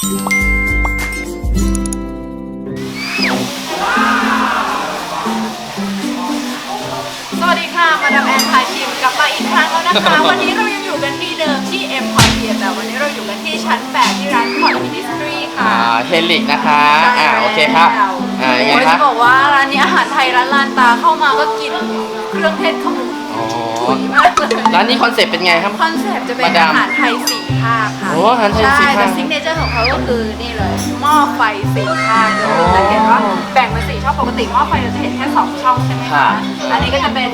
สวัสดีค่ะ มาดามแอนพาชิมกลับมาอีกครั้งแล้วนะคะ วันนี้เรายังอยู่กันที่เดิมที่เอ็มพอร์เทียแต่วันนี้เราอยู่กันที่ชั้น 8 ที่ร้านพอร์ตมินิสทรีค่ะ อ่าเฮลิกนะคะ อ่าโอเคครับ อ่ายังไงโอ้ยครัจะบบอกว่าร้านนี้อาหารไทยร้านลานตาเข้ามาก็กิน เครื่องเทศขมุนอ๋อมากเลยร้านนี้คอนเซ็ปต์เป็นไงครับ คอนเซ็ปต์จะเป็นมาดามอาหารไทยสี่ภาคค่ะโอ้อาหารไทยสี่ใช่ภาคแต่ซิกเนเจอร์ของเขาก็คือนี่เลยหม้อไฟสี่ภาคเลยอ๋อจะเห็นว่าแบ่งเป็นสี่ช่องปกติหม้อไฟเราจะเห็นแค่สองช่องใช่ไหมค่ะคะอันนี้ก็จะเป็น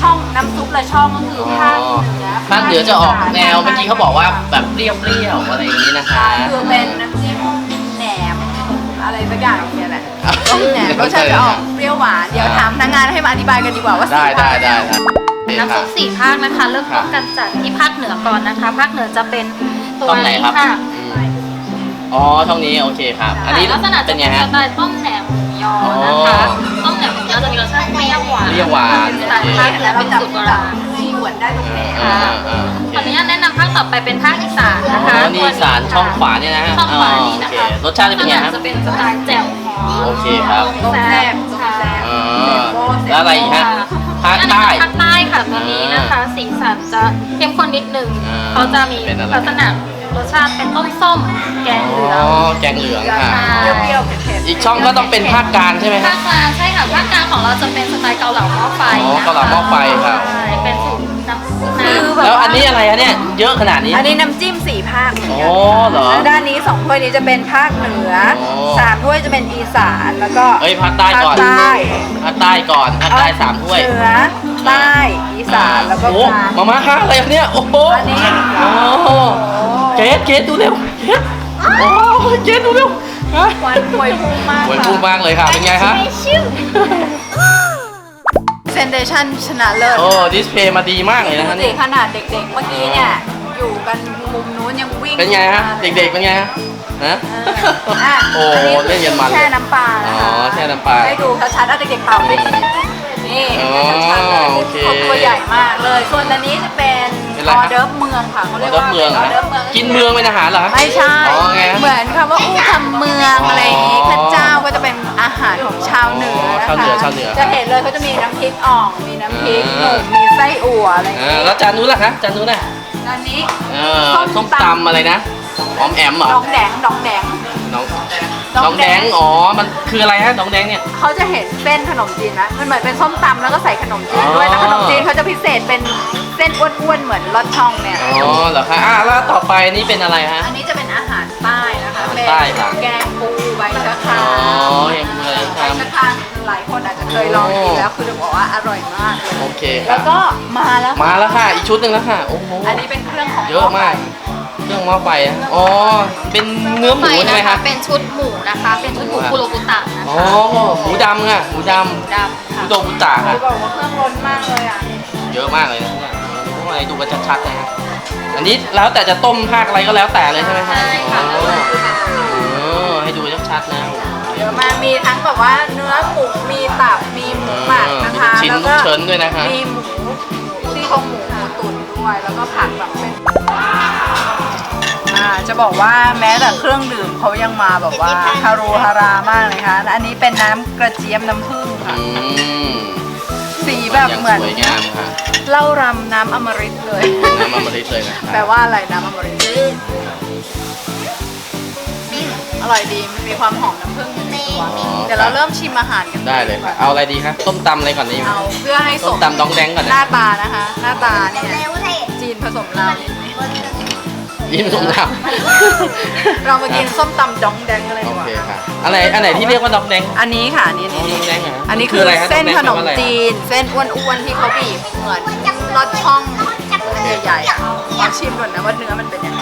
ช่องน้ำซุปและช่องก็คือภาคเหนือภาคเหนือจะออกแนวเมื่อกี้เขาบอกว่าแบบเปรี้ยวๆอะไรอย่างนี้นะคะใช่คือเป็นน้ำจิ้มแหนมอะไรสักอย่างเนี่ยแหละ ต้มแหนมรสชาติจะออกเปรี้ยวหวาน เดี๋ยวถามพนักงานให้มาอธิบายกันดีกว่าว่าได้สี่ได้ภาคได้ได้โอเคคน้ำรัซุบปสี่ภาคนะคะ เริ่มต้นกันจากที่ภาคเหนือก่อนนะคะ ภาคเหนือจะเป็นตัวช่องไหนนี้ครับค่ะอืมอ๋อช่องนี้โอเคครับ อันนี้ลักษณะเป็จะนเป็ไงนสฮะ ไตล์ต้มแหนมหมูยอนะคะต้มแหนมหมูยอจะมีรสชาติเปรี้ยวหวานเปรี้ยวหวานสไตล์ภาคเหนือแล้วเป็นจับสูตรโบจัราบณที่หวนได้ตรงนี้อ่าค่ะอ่าอ่าโอขออเคนุญาตแนะนำภาคต่อไปเป็นภาคอีสานอ๋นะคะอนี่อีสารช่องขวาเนี่ยนะฮะช่องขวานี้นะคะอ๋อโอเครสชาติจะเป็นไงครับจะเป็นสไตล์แจ่วฮอน โอเคครับ ต้มแซ่บต้มแซ่บอ๋อแล้วอะไรอีกฮะภาคใต้ภาคใต้ค่ะตัวนี้นะคะ สีสันจะเข้มข้นนิดนึงอ่าเขาจะมีเป็นอะไร ลักษณะรสชาติเป็นต้มส้มแกงเหลือง อ๋อแกงเหลืองค่ะ เปรี้ยวๆเผ็ดๆอีกช่องก็ต้องเป็นภาคกลางใช่ไหมครัภาบคกลางใช่ค่ะภาคกลางของเราจะเป็นสไตล์เกาเหลาหม้อไฟอ๋อนะคะเกาเหลาหม้อไฟครับ ใช่เป็นสูตรน้ำ คือน้ำแบบแล้วอันนี้อะไรฮะเนี่ยเยอะขนาดนี้ อันนี้น้ำจิ้มสี่ภาคเหมือนกัอ๋อเหรอแล้วด้านนี้สองถ้วยนี้จะเป็นภาคเหนือโอ้ สามถ้วยจะเป็นอีสานแล้วก็เอ้ยภาคใต้ก่อนภาคใต้ภาคใต้ก่อนภาคใต้สามถ้วยเหนือใต้อีสานแล้วก็โอ้กลางมาม่าค่าอะไรครับเนี่ย โอ้โหอันนี้โอ้โหเกสเกสดูเร็วเกสโอ้เกสดูเร็วฮะควันพวยพุ่งมากหวยพูดมากเลยค่ะ เป็นไงฮะเซน เดชันชนะเลิศโอ้ดิสเพย์มาดีมากเลยนะปฮะกติเนี่ยขนาดเด็กๆ เมื่อกี้เนี่ย อยู่กันมุมนู้นยังวิ่งเป็นไงฮะ มาลยเด็กๆเป็นไงฮะฮะ เอออะโอ้อัคืเล่นกันมันแช่น้ำปลานะคะอ๋อแช่น้ำปลาให้ดูชัดๆอะเด็กๆเป่าดินี่อ๋อให้ชัดๆเลยโอเคเขาตัวใหญ่มากเลย ส่วนอันนี้จะเป็นเป็นอะไรอครัอบเดิร์ฟเมืองค่ะเขาอเรียกอเดิร์ว่าฟเมืองอเหรออเดิร์ฟเมืองกินเมืองเป็นอาหารเหรอฮะไม่ใช่ อ๋อไงฮะ เหมือนคำว่าอู้คำเมืองอะไรอย่างงี้ข้าเจ้าก็จะเป็นอา หารของชาวเหนือนะคะชาวเหนือชาวเหนือจะเห็นเลยเขาจะมีน้ำพริกอ่องมีน้ำพริกหอ่านุ่มมีไส้อั่วอะไรอย่างอ่างี้แล้วจานนู้นล่ะคะจานนู้นน่ะอันนี้เออส้ส้มมตำตำอะไรนะหอมแอมเหรอดองแดงดองแดงน้องน้องน้องแดงแดงอ๋อ มันคืออะไรฮะน้องแดงเนี่ยเขาจะเห็นเส้นขนมจีนนะ มันเหมือนเป็นส้มตำแล้วก็ใส่ขนมจีนด้วยอ๋อแต่ขนมจีนเขาจะพิเศษเป็นเส้นอ้วนๆ เหมือนลอดช่องเนี่ย อ๋อเหรอคะอะแล้วต่อไปนี่เป็นอะไรฮะ อันนี้จะเป็นอาหารใต้นะคะอาหารเป็นใต้ค่ะแกงปูใบชะค ทชะครามหลายคนอาจจะเคยลองกินแล้วคือจะบอกว่าอร่อยมากเลยำโอเคคแล้รับวก็มาแล้วมาแล้วค่ะ อีกชุดหนึ่งแล้วค่ะ โอ้โห อันนี้เป็นเครื่องของเยอะมาก เครื่องหม้อไฟอะอ๋อ เป็นเนื้อหมูไฟใช่ไหมนะครัคะบเป็นชุดหมูนะคะ เป็นชุดหมูหมูอะคุโรบุตะนะอ๋อ คะหมูดำค่ะ หมูดดำำค่ะหมูโดบุตะค่ะ จะบอกว่าเครื่องล้นมากเลยอะเยอะมากเลยนะเนี่ยโอ้อะไรดูกันชัดๆเลยฮะอันนี้แล้วแต่จะต้มภาคอะไรก็แล้วแต่เลยใช่ไหมฮะใช่ค่ะอ๋อเออให้ดูชัดๆนะ เยอะมาก มีทั้งแบบว่าเนื้อหมู มีตับ มีหมูหมักนะคะ มีลูกชิ้นแล้วลูก็กเชิญด้วยนะคะ มีหมูที่โครงหมูหมูตุ๋นด้วย แล้วก็ผักแบบเป็นอ่าจะบอกว่าแม้แต่เครื่องดื่มเขายังมาแบบว่าฮารูฮารามากเลยค่ะและอันนี้เป็นน้ำกระเจี๊ยบน้ำผึ้งค่ะ อืมสีแบบเหมือนสวยงามค่ะเหล้ารำน้ำอมฤตเลย น้ำมันมะลิเลยนะแปลว่าอะไรน้ำอมฤตอร่อยดี มันมีความหอมน้ำผึ้งอยู่ใน ตัวอ๋อเดี๋ยวเราเริ่มชิมอาหารกันได้เลยค่ะเอาอะไรดีคะต้มตำอะไรก่อนดีเอาเพื่อให้สต้มมตำดองแดงก่อนหนะน้าตานะคะ หน้าตาเนี่ยจีนผสมลาวนิดนึงยิ้มส้มตเรามากินส้มตำดองแดงกันเลยำโอดีกว่าเคค่ะอะไรอันไหนที่เรียกว่าดองแดง อันนี้ค่ะอันนี่อ๋อนี่ดองแดงเหรออันนี้คืคือออะไรฮะเส้นดองแดงขนมแปลว่าอะไรจีน เส้นอ้วนๆที่เขาบีบเหมือนลอดช่องใหญ่ๆอะขอชิมก่อนนะว่าเนื้อมันเป็นยังไง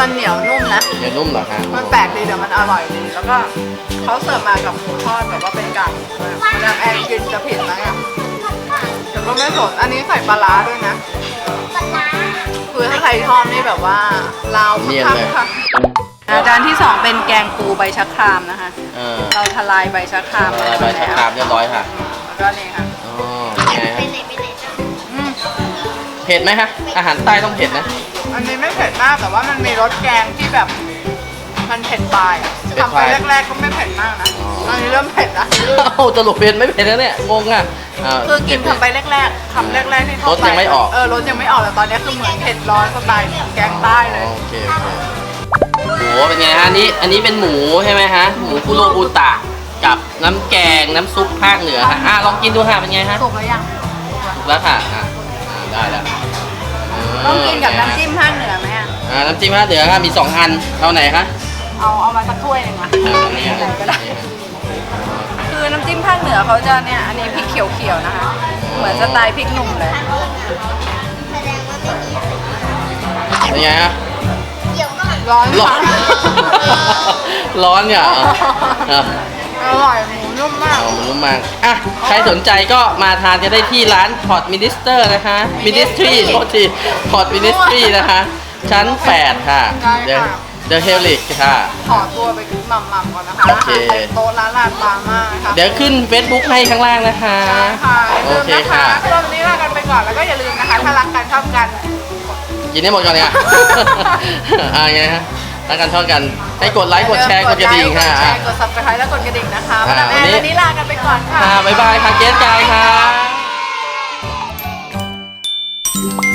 มันเหนียวนุ่มนะ เดี๋ยวนุ่มเหรอคะมันแปลกดีแต่มันอร่อยดี แล้วก็เขาเสิร์ฟมากับหมูทอดแบบว่าเป็นกากหมูด้วยมาดามแอนกินจะผิดไหมอะแต่ก็ไม่สนอันนี้ใส่ปลาร้าด้วยนะ คือถ้าใครชอบนี่แบบว่าลาวเนียนเลย ค่ะอาจานที่สองเป็นแกงปูใบชะครามนะคะ เออเราทลายใบชะครามอะไรใบชะครามเรียบร้อยค่ะแล้วก็นี่ค่ะอ๋อเป็นไงฮะอืมเผ็ดไหมฮะอาหารใต้ต้องเผ็ดนะ อันนี้ไม่เผ็ดมากแต่ว่ามันมีรสแกงที่แบบมันเผ็ดปลายอะเผ็ดทำปไปลายแรกๆก็ไม่เผ็ดมากนะอ๋อตอนนี้เริ่มเผ็ดละเอ้าสรุปเผ็ดไม่เผ็ดแล้วเนี่ยงงอะา คือกินทำไปแรกๆคำแรกๆที่เข้ารสยังไม่ออก เออรสยังไม่ออกแต่ตอนนี้คือเหมือนเผ็ดร้อนสไตล์แกงใต้เลยโอเคโอเคโหเป็นไงฮะอันนี้อันนี้เป็นหมูใช่ไหมฮะหมูคุโรบุตะกับน้ำแกงน้ำซุปภาคเหนือฮะอะลองกินดูฮะเป็นไงฮะสุกแล้วยังถูกแล้วค่ะอะอ่าได้แล้วต้องกินกับน้ำจิ้มภาคเหนื อไหมอะอ่าน้ำจิ้มภาคเหนือครับมีสองอันเอาไหนคะเอาเอามาสักถ้วยหนึ่งมาอ่าอันนี้ไหนก็ได้คือน้ำจิ้มภาคเหนือเขาจะเนี่ยอันนี้พริกเขียวๆนะคะ เหมือนสไตล์พริกหนุ่มเลย เป็นไงฮะ ร้อนร้อน ค่ะ ร้อนเนี่ยอะอะอร่อยหมูนุ่มมาก เอามันรู้มากอะ ใครสนใจก็มาทานกันได้ที่ร้านพอร์ตมินิสเตอร์นะคะมินิสทรีโทษทีพอร์ตมินิสทรีนะคะ ชั้นแปดค่ะ ได้ค่ะ เดี๋ยวเฮลิกค่ะ ขอตัวไปกินหม่ำๆก่อนนะคะโอเคโต๊ะร้านลาดบามานะคะเดี๋ยวขึ้นเฟซบุ๊กให้ข้างล่างนะคะ ได้ค่ะโอเคค่ะ คะรอนี้ลากันไปก่อนแล้วก็อย่าลืมนะคะ ถ้ารักกันชอบกันกด กินให้หมดก่อนเนี่ย อ่าไงฮะรักกันชอบกัน ให้กดไลค์ กดแชร์ กดกระดิ่งค่ะ กดไลกดแชร์กด subscribe และกดกระดิ่งนะคะวันอ่าวันนี้ นี้ลากันไปก่อนค่ะ ค่ะ บ๊ายบายค่ะ เกสกายค่ะ